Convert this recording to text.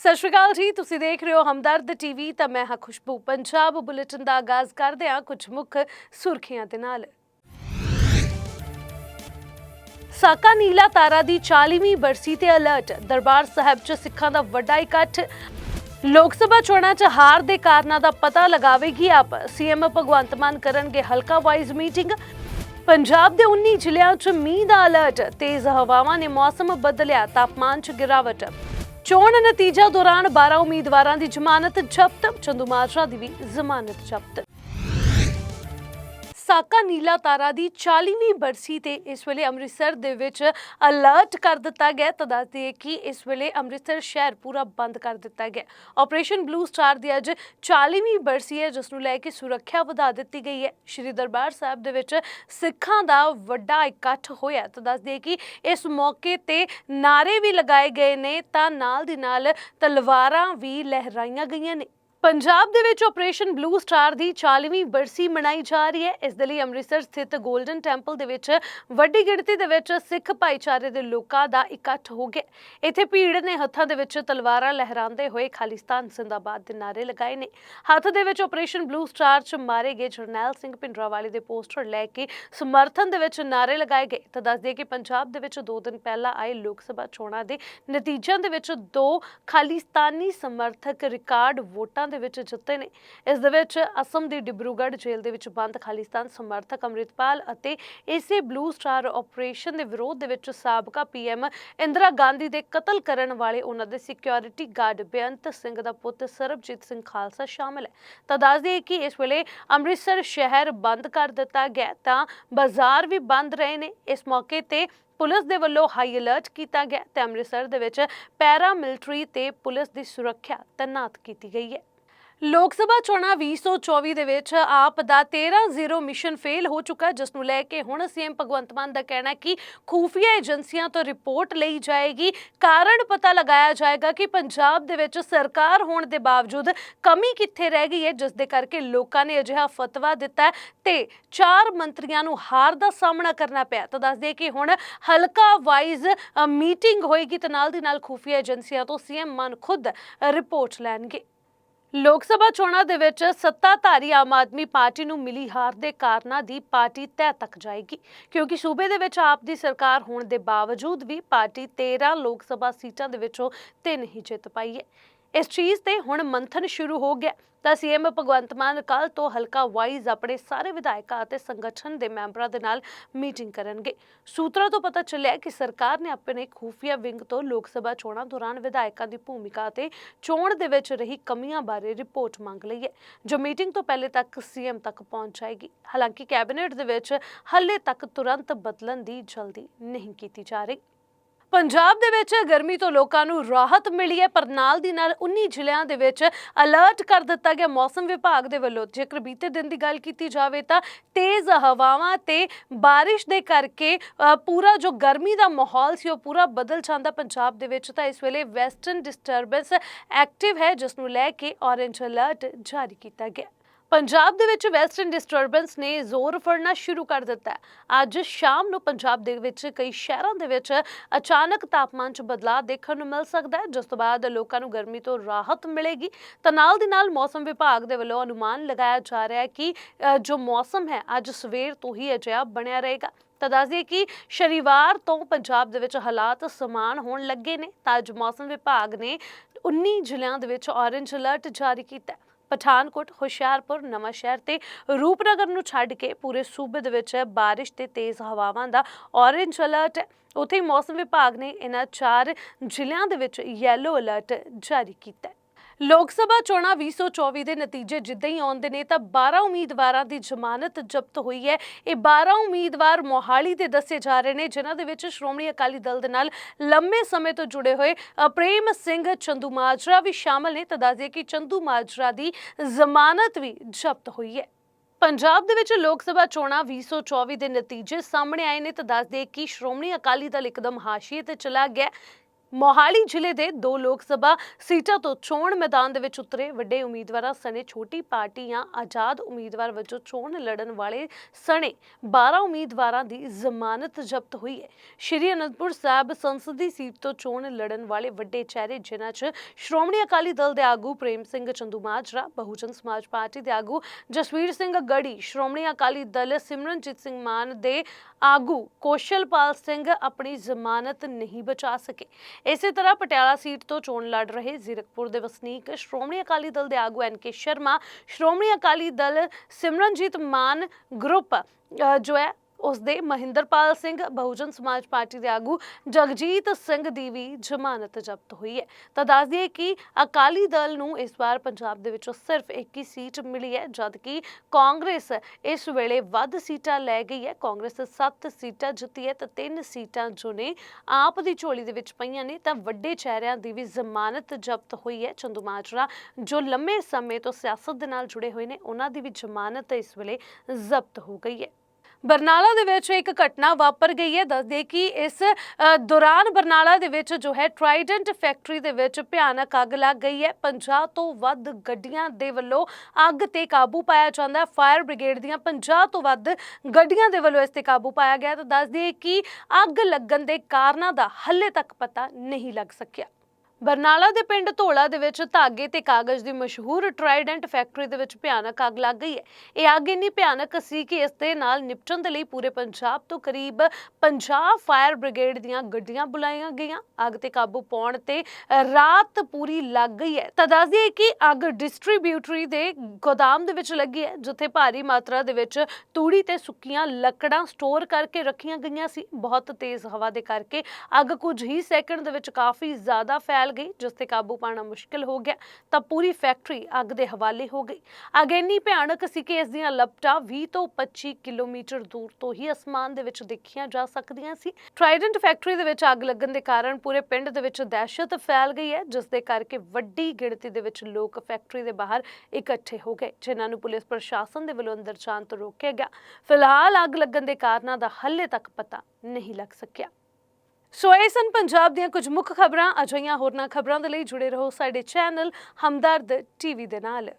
ਸਤਿ ਸ਼੍ਰੀ ਅਕਾਲ ਜੀ, ਤੁਸੀਂ ਦੇਖ ਰਹੇ ਹੋ ਹਮਦਰਦ ਟੀਵੀ, ਤਾਂ ਮੈਂ ਹਾਂ ਖੁਸ਼ਬੂ। ਪੰਜਾਬ ਬੁਲੇਟਿਨ ਦਾ ਆਗਾਜ਼ ਕਰਦੇ ਹਾਂ ਕੁਝ ਮੁੱਖ ਸੁਰਖੀਆਂ ਦੇ ਨਾਲ। ਸਾਕਾ ਨੀਲਾ ਤਾਰਾ ਦੀ 40ਵੀਂ ਬਰਸੀ ਤੇ ਅਲਰਟ ਦਰਬਾਰ ਸਾਹਿਬ 'ਚ ਸਿੱਖਾਂ ਦਾ ਵੱਡਾ ਇਕੱਠ। ਲੋਕ ਸਭਾ ਚੋਣਾਂ 'ਚ ਹਾਰ ਦੇ ਕਾਰਨਾਂ ਦਾ ਪਤਾ ਲਗਾਵੇਗੀ ਆਪ। ਸੀਐਮ ਭਗਵੰਤ ਮਾਨ ਕਰਨਗੇ ਹਲਕਾ ਵਾਈਜ਼ ਮੀਟਿੰਗ ਪੰਜਾਬ ਦੇ 19 ਜ਼ਿਲ੍ਹਿਆਂ 'ਚ ਮੀਂਹ ਦਾ ਅਲਰਟ ਤੇਜ਼ ਹਵਾਵਾਂ ਨੇ ਮੌਸਮ ਬਦਲਿਆ, ਤਾਪਮਾਨ 'ਚ ਗਿਰਾਵਟ। ਚੋਣ ਨਤੀਜਾ ਦੌਰਾਨ 12 ਉਮੀਦਵਾਰਾਂ ਦੀ ਜ਼ਮਾਨਤ ਜ਼ਬਤ ਚੰਦੂਮਾਜਰਾ ਦੀ ਵੀ ਜ਼ਮਾਨਤ ਜ਼ਬਤ। ਸਾਕਾ ਨੀਲਾ ਤਾਰਾ ਦੀ 40ਵੀਂ ਬਰਸੀ ਤੇ ਇਸ ਵੇਲੇ ਅੰਮ੍ਰਿਤਸਰ ਦੇ ਵਿੱਚ ਅਲਰਟ ਕਰ ਦਿੱਤਾ ਗਿਆ ਤਾਂ ਦੱਸ ਦਈਏ ਕਿ ਇਸ ਵੇਲੇ ਅੰਮ੍ਰਿਤਸਰ ਸ਼ਹਿਰ ਪੂਰਾ ਬੰਦ ਕਰ ਦਿੱਤਾ ਗਿਆ ਆਪਰੇਸ਼ਨ ਬਲੂ ਸਟਾਰ ਦੀ ਅੱਜ 40ਵੀਂ ਬਰਸੀ ਹੈ, ਜਿਸ ਨੂੰ ਲੈ ਕੇ ਸੁਰੱਖਿਆ ਵਧਾ ਦਿੱਤੀ ਗਈ ਹੈ। ਸ਼੍ਰੀ ਦਰਬਾਰ ਸਾਹਿਬ ਦੇ ਵਿੱਚ ਸਿੱਖਾਂ ਦਾ ਵੱਡਾ ਇਕੱਠ ਹੋਇਆ ਤਾਂ ਦੱਸ ਦਈਏ ਕਿ ਇਸ ਮੌਕੇ ਤੇ ਨਾਰੇ ਵੀ ਲਗਾਏ ਗਏ ਨੇ। ਤਾਂ ਨਾਲ ਦੀ ਨਾਲ ਤਲਵਾਰਾਂ ਵੀ ਲਹਿਰਾਈਆਂ ਗਈਆਂ ਨੇ। ਪੰਜਾਬ ਦੇ ਵਿੱਚ ਆਪਰੇਸ਼ਨ ਬਲੂ ਸਟਾਰ ਦੀ 40ਵੀਂ ਬਰਸੀ ਮਨਾਈ ਜਾ ਰਹੀ ਹੈ। ਇਸ ਦੇ ਲਈ ਅੰਮ੍ਰਿਤਸਰ ਸਥਿਤ 골ਡਨ ਟੈਂਪਲ ਦੇ ਵਿੱਚ ਵੱਡੀ ਗਿਣਤੀ ਦੇ ਵਿੱਚ ਸਿੱਖ ਭਾਈਚਾਰੇ ਦੇ ਲੋਕਾਂ ਦਾ ਇਕੱਠ ਹੋ ਗਿਆ। ਇੱਥੇ ਭੀੜ ਨੇ ਹੱਥਾਂ ਦੇ ਵਿੱਚ ਤਲਵਾਰਾਂ ਲਹਿਰਾਉਂਦੇ ਹੋਏ ਖਾਲਿਸਤਾਨ ਜ਼ਿੰਦਾਬਾਦ ਦੇ ਨਾਰੇ ਲਗਾਏ ਨੇ। ਹੱਥ ਦੇ ਵਿੱਚ ਆਪਰੇਸ਼ਨ ਬਲੂ ਸਟਾਰ 'ਚ ਮਾਰੇ ਗਏ ਜਰਨੈਲ ਸਿੰਘ ਭਿੰਡਰਾਵਾਲੇ ਦੇ ਪੋਸਟਰ ਲੈ ਕੇ ਸਮਰਥਨ ਦੇ ਵਿੱਚ ਨਾਰੇ ਲਗਾਏ ਗਏ। ਤਾਂ ਦੱਸ ਦਈਏ ਕਿ ਪੰਜਾਬ ਦੇ ਵਿੱਚ 2 ਦਿਨ ਪਹਿਲਾਂ ਆਏ ਲੋਕ ਸਭਾ ਚੋਣਾਂ ਦੇ ਨਤੀਜਿਆਂ ਦੇ ਵਿੱਚ ਦੋ ਖਾਲਿਸਤਾਨੀ ਸਮਰਥਕ ਰਿਕਾਰਡ ਵੋਟਾਂ ਦੇ ਵਿੱਚ ਜਿੱਤੇ ਨੇ। ਇਸ ਦੇ ਵਿੱਚ ਅਸਮ ਦੀ ਡਿਬਰੂਗੜ੍ਹ ਜੇਲ੍ਹ ਦੇ ਵਿੱਚ ਬੰਦ, ਖਾਲਿਸਤਾਨ ਸਮਰਥਕ ਅੰਮ੍ਰਿਤਪਾਲ ਅਤੇ ਇਸੇ ਬਲੂ ਸਟਾਰ ਆਪਰੇਸ਼ਨ ਦੇ ਵਿਰੋਧ ਦੇ ਵਿੱਚ ਸਾਬਕਾ ਪੀਐਮ ਇੰਦਰਾ ਗਾਂਧੀ ਦੇ ਕਤਲ ਕਰਨ ਵਾਲੇ ਉਹਨਾਂ ਦੇ ਸਿਕਿਉਰਿਟੀ ਗਾਰਡ ਬੇਅੰਤ ਸਿੰਘ ਦਾ ਪੁੱਤ ਸਰਬਜੀਤ ਸਿੰਘ ਖਾਲਸਾ ਸ਼ਾਮਲ ਹੈ। ਤਾਂ ਦੱਸ ਦਈਏ ਕਿ ਇਸ ਵੇਲੇ ਅੰਮ੍ਰਿਤਸਰ ਸ਼ਹਿਰ ਬੰਦ ਕਰ ਦਿੱਤਾ ਗਿਆ ਤਾਂ ਬਾਜ਼ਾਰ ਵੀ ਬੰਦ ਰਹੇ ਨੇ। ਇਸ ਮੌਕੇ ਤੇ ਪੁਲਿਸ ਦੇ ਵੱਲੋਂ ਹਾਈ ਅਲਰਟ ਕੀਤਾ ਗਿਆ ਤੇ ਅੰਮ੍ਰਿਤਸਰ ਦੇ ਵਿੱਚ ਪੈਰਾ ਮਿਲਟਰੀ ਤੇ ਪੁਲਿਸ ਦੀ ਸੁਰੱਖਿਆ ਤੈਨਾਤ ਕੀਤੀ ਗਈ ਹੈ। ਲੋਕ ਸਭਾ ਚੋਣਾਂ 2024 ਦੇ ਵਿੱਚ ਆਪ ਦਾ 13-0 ਮਿਸ਼ਨ ਫੇਲ ਹੋ ਚੁੱਕਾ ਜਿਸ ਨੂੰ ਲੈ ਕੇ ਹੁਣ ਸੀਐਮ ਭਗਵੰਤ ਮਾਨ ਦਾ ਕਹਿਣਾ ਕਿ ਖੂਫੀਆ ਏਜੰਸੀਆਂ ਤੋਂ ਰਿਪੋਰਟ ਲਈ ਜਾਏਗੀ। ਕਾਰਨ ਪਤਾ ਲਗਾਇਆ ਜਾਏਗਾ ਕਿ ਪੰਜਾਬ ਦੇ ਵਿੱਚ ਸਰਕਾਰ ਹੋਣ ਦੇ ਬਾਵਜੂਦ ਕਮੀ ਕਿੱਥੇ ਰਹਿ ਗਈ ਹੈ, ਜਿਸ ਦੇ ਕਰਕੇ ਲੋਕਾਂ ਨੇ ਅਜਿਹਾ ਫਤਵਾ ਦਿੱਤਾ ਹੈ ਤੇ ਚਾਰ ਮੰਤਰੀਆਂ ਨੂੰ ਹਾਰ ਦਾ ਸਾਹਮਣਾ ਕਰਨਾ ਪਿਆ ਤਾਂ ਦੱਸ ਦਈਏ ਕਿ ਹੁਣ ਹਲਕਾ ਵਾਈਜ਼ ਮੀਟਿੰਗ ਹੋਏਗੀ ਤੇ ਨਾਲ ਦੀ ਨਾਲ ਖੂਫੀਆ ਏਜੰਸੀਆਂ ਤੋਂ ਸੀਐਮ ਮਾਨ ਖੁਦ ਰਿਪੋਰਟ ਲੈਣਗੇ। ਲੋਕ ਸਭਾ ਚੋਣਾਂ ਦੇ ਵਿੱਚ ਸੱਤਾਧਾਰੀ ਆਮ ਆਦਮੀ ਪਾਰਟੀ ਨੂੰ ਮਿਲੀ ਹਾਰ ਦੇ ਕਾਰਨਾਂ ਦੀ ਪਾਰਟੀ ਤਹਿ ਤੱਕ ਜਾਏਗੀ, ਕਿਉਂਕਿ ਸੂਬੇ ਦੇ ਵਿੱਚ ਆਪ ਦੀ ਸਰਕਾਰ ਹੋਣ ਦੇ ਬਾਵਜੂਦ ਵੀ ਪਾਰਟੀ 13 ਲੋਕ ਸਭਾ ਸੀਟਾਂ ਦੇ ਵਿੱਚੋਂ ਤਿੰਨ ਹੀ ਜਿੱਤ ਪਾਈ ਹੈ। ਇਸ ਚੀਜ਼ ਤੇ ਹੁਣ ਮੰਥਨ ਸ਼ੁਰੂ ਹੋ ਗਿਆ। ਤਾਂ ਸੀਐਮ ਭਗਵੰਤ ਮਾਨ ਕੱਲ ਤੋਂ ਹਲਕਾ ਵਾਈਜ਼ ਆਪਣੇ ਸਾਰੇ ਵਿਧਾਇਕਾਂ ਅਤੇ ਸੰਗਠਨ ਦੇ ਮੈਂਬਰਾਂ ਦੇ ਨਾਲ ਮੀਟਿੰਗ ਕਰਨਗੇ। ਸੂਤਰਾਂ ਤੋਂ ਪਤਾ ਚੱਲਿਆ ਕਿ ਸਰਕਾਰ ਨੇ ਆਪਣੇ ਖੂਫੀਆ ਵਿੰਗ ਤੋਂ ਲੋਕ ਸਭਾ ਚੋਣਾਂ ਦੌਰਾਨ ਵਿਧਾਇਕਾਂ ਦੀ ਭੂਮਿਕਾ ਅਤੇ ਚੋਣ ਦੇ ਵਿੱਚ ਰਹੀ ਕਮੀਆਂ ਬਾਰੇ ਰਿਪੋਰਟ ਮੰਗ ਲਈ ਹੈ, ਜੋ ਮੀਟਿੰਗ ਤੋਂ ਪਹਿਲੇ ਤੱਕ ਸੀਐਮ ਤੱਕ ਪਹੁੰਚ ਜਾਏਗੀ। ਹਾਲਾਂਕਿ ਕੈਬਨਿਟ ਦੇ ਵਿੱਚ ਹਾਲੇ ਤੱਕ ਤੁਰੰਤ ਬਦਲਣ ਦੀ ਜਲਦੀ ਨਹੀਂ ਕੀਤੀ ਜਾ ਰਹੀ। ਪੰਜਾਬ ਦੇ ਵਿੱਚ ਗਰਮੀ ਤੋਂ ਲੋਕਾਂ ਨੂੰ ਰਾਹਤ ਮਿਲੀ ਹੈ ਪਰ ਨਾਲ ਦੀ ਨਾਲ 19 ਜ਼ਿਲ੍ਹਿਆਂ ਦੇ ਵਿੱਚ ਅਲਰਟ ਕਰ ਦਿੱਤਾ ਗਿਆ। ਮੌਸਮ ਵਿਭਾਗ ਦੇ ਵੱਲੋਂ ਜੇਕਰ ਬੀਤੇ ਦਿਨ ਦੀ ਗੱਲ ਕੀਤੀ ਜਾਵੇ ਤਾਂ ਤੇਜ਼ ਹਵਾਵਾਂ ਤੇ ਬਾਰਿਸ਼ ਦੇ ਕਰਕੇ ਅ, ਪੂਰਾ ਜੋ ਗਰਮੀ ਦਾ ਮਾਹੌਲ ਸੀ ਉਹ ਪੂਰਾ ਬਦਲ ਜਾਂਦਾ ਪੰਜਾਬ ਦੇ ਵਿੱਚ। ਤਾਂ ਇਸ ਵੇਲੇ ਵੈਸਟਰਨ ਡਿਸਟਰਬੈਂਸ ਐਕਟਿਵ ਹੈ ਜਿਸ ਨੂੰ ਲੈ ਕੇ ਔਰੇਂਜ ਅਲਰਟ ਜਾਰੀ ਕੀਤਾ ਗਿਆ। ਪੰਜਾਬ ਦੇ ਵਿੱਚ ਵੈਸਟਰਨ ਡਿਸਟਰਬੈਂਸ ਨੇ ਜ਼ੋਰ ਫੜਨਾ ਸ਼ੁਰੂ ਕਰ ਦਿੱਤਾ ਹੈ। ਅੱਜ ਸ਼ਾਮ ਨੂੰ ਪੰਜਾਬ ਦੇ ਵਿੱਚ ਕਈ ਸ਼ਹਿਰਾਂ ਦੇ ਵਿੱਚ ਅਚਾਨਕ ਤਾਪਮਾਨ 'ਚ ਬਦਲਾਅ ਦੇਖਣ ਨੂੰ ਮਿਲ ਸਕਦਾ ਹੈ। ਜਿਸ ਤੋਂ ਬਾਅਦ ਲੋਕਾਂ ਨੂੰ ਗਰਮੀ ਤੋਂ ਰਾਹਤ ਮਿਲੇਗੀ। ਤਾਂ ਨਾਲ ਦੀ ਨਾਲ ਮੌਸਮ ਵਿਭਾਗ ਦੇ ਵੱਲੋਂ ਅਨੁਮਾਨ ਲਗਾਇਆ ਜਾ ਰਿਹਾ ਹੈ ਕਿ ਜੋ ਮੌਸਮ ਹੈ, ਅੱਜ ਸਵੇਰ ਤੋਂ ਹੀ ਅਜਿਹਾ ਬਣਿਆ ਰਹੇਗਾ। ਤਾਂ ਦੱਸ ਦਈਏ ਕਿ ਸ਼ਨੀਵਾਰ ਤੋਂ ਪੰਜਾਬ ਦੇ ਵਿੱਚ ਹਾਲਾਤ ਸਮਾਨ ਹੋਣ ਲੱਗੇ ਨੇ। ਤਾਂ ਅੱਜ ਮੌਸਮ ਵਿਭਾਗ ਨੇ 19 ਜ਼ਿਲ੍ਹਿਆਂ ਦੇ ਵਿੱਚ ਔਰੇਂਜ ਅਲਰਟ ਜਾਰੀ ਕੀਤਾ ਪਠਾਨਕੋਟ, ਹੁਸ਼ਿਆਰਪੁਰ, ਨਵਾਂਸ਼ਹਿਰ ਤੇ ਰੂਪਨਗਰ ਨੂੰ ਛੱਡ ਕੇ ਪੂਰੇ ਸੂਬੇ ਦੇ ਵਿੱਚ ਬਾਰਿਸ਼ ਤੇ ਤੇਜ਼ ਹਵਾਵਾਂ ਦਾ ਔਰੇਂਜ ਅਲਰਟ ਹੈ। ਉੱਥੇ ਮੌਸਮ ਵਿਭਾਗ ਨੇ ਇਹਨਾਂ ਚਾਰ ਜ਼ਿਲ੍ਹਿਆਂ ਦੇ ਵਿੱਚ ਯੈਲੋ ਅਲਰਟ ਜਾਰੀ ਕੀਤਾ ਲੋਕ ਸਭਾ ਚੋਣਾਂ 2024 ਦੇ ਨਤੀਜੇ ਜਿੱਦਾਂ ਹੀ ਆਉਂਦੇ ਨੇ, ਤਾਂ 12 ਉਮੀਦਵਾਰਾਂ ਦੀ ਜ਼ਮਾਨਤ ਜ਼ਬਤ ਹੋਈ ਹੈ। ਇਹ 12 ਉਮੀਦਵਾਰ ਮੋਹਾਲੀ ਦੇ ਦੱਸੇ ਜਾ ਰਹੇ ਨੇ, ਜਿਨ੍ਹਾਂ ਦੇ ਵਿੱਚ ਸ਼੍ਰੋਮਣੀ ਅਕਾਲੀ ਦਲ ਦੇ ਨਾਲ ਲੰਮੇ ਸਮੇਂ ਤੋਂ ਜੁੜੇ ਹੋਏ ਪ੍ਰੇਮ ਸਿੰਘ ਚੰਦੂ ਮਾਜਰਾ ਵੀ ਸ਼ਾਮਲ ਨੇ। ਤਾਂ ਦੱਸਦੇ ਕਿ ਚੰਦੂ ਮਾਜਰਾ ਦੀ ਜ਼ਮਾਨਤ ਵੀ ਜ਼ਬਤ ਹੋਈ ਹੈ। ਪੰਜਾਬ ਦੇ ਵਿੱਚ ਲੋਕ ਸਭਾ ਚੋਣਾਂ 2024 ਦੇ ਨਤੀਜੇ ਸਾਹਮਣੇ ਆਏ ਨੇ। ਤਾਂ ਦੱਸ ਦੇ ਕਿ ਸ਼੍ਰੋਮਣੀ ਅਕਾਲੀ ਦਲ ਇੱਕਦਮ ਹਾਸ਼ੀਏ ਤੇ ਚਲਾ ਗਿਆ। ਮੋਹਾਲੀ ਜ਼ਿਲ੍ਹੇ ਦੇ ਦੋ ਲੋਕ ਸਭਾ ਸੀਟਾਂ ਤੋਂ ਚੋਣ ਮੈਦਾਨ ਦੇ ਵਿੱਚ ਉਤਰੇ। ਵੱਡੇ ਉਮੀਦਵਾਰਾਂ ਸਣੇ ਛੋਟੀ ਪਾਰਟੀਆਂ ਆਜ਼ਾਦ ਉਮੀਦਵਾਰ ਵਜੋਂ ਚੋਣ ਲੜਨ ਵਾਲੇ ਸਣੇ 12 ਉਮੀਦਵਾਰਾਂ ਦੀ ਜ਼ਮਾਨਤ ਜ਼ਬਤ ਹੋਈ ਹੈ। ਸ਼੍ਰੀ ਅਨੰਦਪੁਰ ਸਾਹਿਬ ਸੰਸਦੀ ਸੀਟ ਤੋਂ ਚੋਣ ਲੜਨ ਵਾਲੇ ਵੱਡੇ ਚਿਹਰੇ, ਜਿਨ੍ਹਾਂ 'ਚ ਸ਼੍ਰੋਮਣੀ ਅਕਾਲੀ ਦਲ ਦੇ ਆਗੂ ਪ੍ਰੇਮ ਸਿੰਘ ਚੰਦੂਮਾਜਰਾ ਬਹੁਜਨ ਸਮਾਜ ਪਾਰਟੀ ਦੇ ਆਗੂ ਜਸਵੀਰ ਸਿੰਘ ਗੜੀ ਸ਼੍ਰੋਮਣੀ ਅਕਾਲੀ ਦਲ ਸਿਮਰਨਜੀਤ ਸਿੰਘ ਮਾਨ ਦੇ ਆਗੂ ਕੋਸ਼ਲਪਾਲ ਸਿੰਘ ਆਪਣੀ ਜ਼ਮਾਨਤ ਨਹੀਂ ਬਚਾ ਸਕੇ। ਇਸੇ ਤਰ੍ਹਾਂ ਪਟਿਆਲਾ ਸੀਟ ਤੋਂ ਚੋਣ ਲੜ ਰਹੇ ਜ਼ੀਰਕਪੁਰ ਦੇ ਵਸਨੀਕ ਸ਼੍ਰੋਮਣੀ ਅਕਾਲੀ ਦਲ ਦੇ ਆਗੂ N K Sharma Shiromani Akali Dal Simranjit Mann group ਅ, ਜੋ ਹੈ ਉਸ ਦੇ ਮਹਿੰਦਰਪਾਲ ਸਿੰਘ, ਬਹੁਜਨ ਸਮਾਜ ਪਾਰਟੀ ਦੇ ਆਗੂ ਜਗਜੀਤ ਸਿੰਘ ਦੀ ਵੀ ਜ਼ਮਾਨਤ ਜ਼ਬਤ ਹੋਈ ਹੈ। ਤਾਂ ਦੱਸ ਦਈਏ ਕਿ ਅਕਾਲੀ ਦਲ ਨੂੰ ਇਸ ਵਾਰ ਪੰਜਾਬ ਦੇ ਵਿੱਚੋਂ ਸਿਰਫ ਇੱਕ ਹੀ ਸੀਟ ਮਿਲੀ ਹੈ, ਜਦਕਿ ਕਾਂਗਰਸ ਇਸ ਵੇਲੇ ਵੱਧ ਸੀਟਾਂ ਲੈ ਗਈ ਹੈ। ਕਾਂਗਰਸ 7 ਸੀਟਾਂ ਜਿੱਤੀ ਹੈ ਤਾਂ 3 ਸੀਟਾਂ ਜੋ ਨੇ ਆਪ ਦੀ ਝੋਲੀ ਦੇ ਵਿੱਚ ਪਈਆਂ ਨੇ। ਤਾਂ ਵੱਡੇ ਚਿਹਰਿਆਂ ਦੀ ਵੀ ਜ਼ਮਾਨਤ ਜ਼ਬਤ ਹੋਈ ਹੈ। ਚੰਦੂ ਮਾਜਰਾ, ਜੋ ਲੰਮੇ ਸਮੇਂ ਤੋਂ ਸਿਆਸਤ ਦੇ ਨਾਲ ਜੁੜੇ ਹੋਏ ਨੇ, ਉਹਨਾਂ ਦੀ ਵੀ ਜ਼ਮਾਨਤ ਇਸ ਵੇਲੇ ਜ਼ਬਤ ਹੋ ਗਈ ਹੈ। ਬਰਨਾਲਾ ਦੇ ਵਿੱਚ ਇੱਕ ਘਟਨਾ ਵਾਪਰ ਗਈ ਹੈ। ਦੱਸਦੇ ਕਿ ਇਸ ਦੌਰਾਨ ਬਰਨਾਲਾ ਦੇ ਵਿੱਚ ਜੋ ਹੈ ਟ੍ਰਾਈਡੈਂਟ ਫੈਕਟਰੀ ਦੇ ਵਿੱਚ ਭਿਆਨਕ ਅੱਗ ਲੱਗ ਗਈ ਹੈ। 50 ਤੋਂ ਵੱਧ ਗੱਡੀਆਂ ਦੇ ਵੱਲੋਂ ਅੱਗ ਤੇ ਕਾਬੂ ਪਾਇਆ ਜਾਂਦਾ ਹੈ। ਫਾਇਰ ਬ੍ਰਿਗੇਡ ਦੀਆਂ 50 ਤੋਂ ਵੱਧ ਗੱਡੀਆਂ ਦੇ ਵੱਲੋਂ ਇਸ ਤੇ ਕਾਬੂ ਪਾਇਆ ਗਿਆ ਤਾਂ ਦੱਸਦੇ ਕਿ ਅੱਗ ਲੱਗਣ ਦੇ ਕਾਰਨਾਂ ਦਾ ਹੱਲੇ ਤੱਕ ਪਤਾ ਨਹੀਂ ਲੱਗ ਸਕਿਆ। ਬਰਨਾਲਾ ਦੇ ਪਿੰਡ ਧੋਲਾ ਦੇ ਵਿੱਚ ਧਾਗੇ ਤੇ ਕਾਗਜ਼ ਦੀ ਮਸ਼ਹੂਰ ਟ੍ਰਾਈਡੈਂਟ ਫੈਕਟਰੀ ਦੇ ਵਿੱਚ ਭਿਆਨਕ ਅੱਗ ਲੱਗ ਗਈ ਹੈ। ਇਹ ਅੱਗ ਇੰਨੀ ਭਿਆਨਕ ਸੀ ਕਿ ਇਸ ਦੇ ਨਾਲ ਨਿਪਟਣ ਦੇ ਲਈ ਪੂਰੇ ਪੰਜਾਬ ਤੋਂ ਕਰੀਬ 50 ਫਾਇਰ ਬ੍ਰਿਗੇਡ ਦੀਆਂ ਗੱਡੀਆਂ ਬੁਲਾਈਆਂ ਗਈਆਂ। ਅੱਗ ਤੇ ਕਾਬੂ ਪਾਉਣ ਤੇ ਰਾਤ ਪੂਰੀ ਲੱਗ ਗਈ ਹੈ। ਤਾਂ ਦੱਸ ਦਈਏ ਕਿ ਅੱਗ ਡਿਸਟ੍ਰੀਬਿਊਟਰੀ ਦੇ ਗੋਦਾਮ ਦੇ ਵਿੱਚ ਲੱਗੀ ਹੈ, ਜਿੱਥੇ ਭਾਰੀ ਮਾਤਰਾ ਦੇ ਵਿੱਚ ਤੂੜੀ ਤੇ ਸੁੱਕੀਆਂ ਲੱਕੜਾਂ ਸਟੋਰ ਕਰਕੇ ਰੱਖੀਆਂ ਗਈਆਂ ਸੀ। ਬਹੁਤ ਤੇਜ਼ ਹਵਾ ਦੇ ਕਰਕੇ ਅੱਗ ਕੁਝ ਹੀ ਸੈਕਿੰਡ ਦੇ ਵਿੱਚ ਕਾਫੀ ਜ਼ਿਆਦਾ ਫੈਲ ਫੈਲ ਗਈ, ਜਿਸ ਤੇ ਕਾਬੂ ਪਾਣਾ ਮੁਸ਼ਕਿਲ ਹੋ ਗਿਆ, ਤਾਂ ਪੂਰੀ ਫੈਕਟਰੀ ਅੱਗ ਦੇ ਹਵਾਲੇ ਹੋ ਗਈ। ਅੱਗ ਇੰਨੀ ਭਿਆਨਕ ਸੀ ਕਿ ਇਸ ਦੀਆਂ ਲਪਟਾਂ 20 ਤੋਂ 25 ਕਿਲੋਮੀਟਰ ਦੂਰ ਤੋਂ ਹੀ ਅਸਮਾਨ ਦੇ ਵਿੱਚ ਦੇਖੀਆਂ ਜਾ ਸਕਦੀਆਂ ਸੀ। ਟ੍ਰਾਈਡੈਂਟ ਫੈਕਟਰੀ ਦੇ ਵਿੱਚ ਅੱਗ ਲੱਗਣ ਦੇ ਕਾਰਨ ਪੂਰੇ ਪਿੰਡ ਦੇ ਵਿੱਚ ਦਹਿਸ਼ਤ ਫੈਲ ਗਈ ਹੈ, ਜਿਸ ਦੇ ਕਰਕੇ ਵੱਡੀ ਗਿਣਤੀ ਦੇ ਵਿੱਚ ਲੋਕ ਫੈਕਟਰੀ ਦੇ ਬਾਹਰ ਇਕੱਠੇ ਹੋ ਗਏ, ਜਿਨ੍ਹਾਂ ਨੂੰ ਪੁਲਿਸ ਪ੍ਰਸ਼ਾਸਨ ਦੇ ਵੱਲੋਂ ਅੰਦਰ ਜਾਣ ਤੋਂ ਰੋਕਿਆ ਗਿਆ। ਫਿਲਹਾਲ ਅੱਗ ਲੱਗਣ ਦੇ ਕਾਰਨਾਂ ਦਾ ਹੱਲੇ ਤੱਕ ਪਤਾ ਨਹੀਂ ਲੱਗ ਸਕਿਆ। ਸੋ ਇਹ ਸਨ ਪੰਜਾਬ ਦੀਆਂ ਕੁਝ ਮੁੱਖ ਖਬਰਾਂ। ਅਜਿਹੀਆਂ ਹੋਰਨਾਂ ਖਬਰਾਂ ਦੇ ਲਈ ਜੁੜੇ ਰਹੋ ਸਾਡੇ ਚੈਨਲ ਹਮਦਰਦ ਟੀਵੀ ਦੇ ਨਾਲ।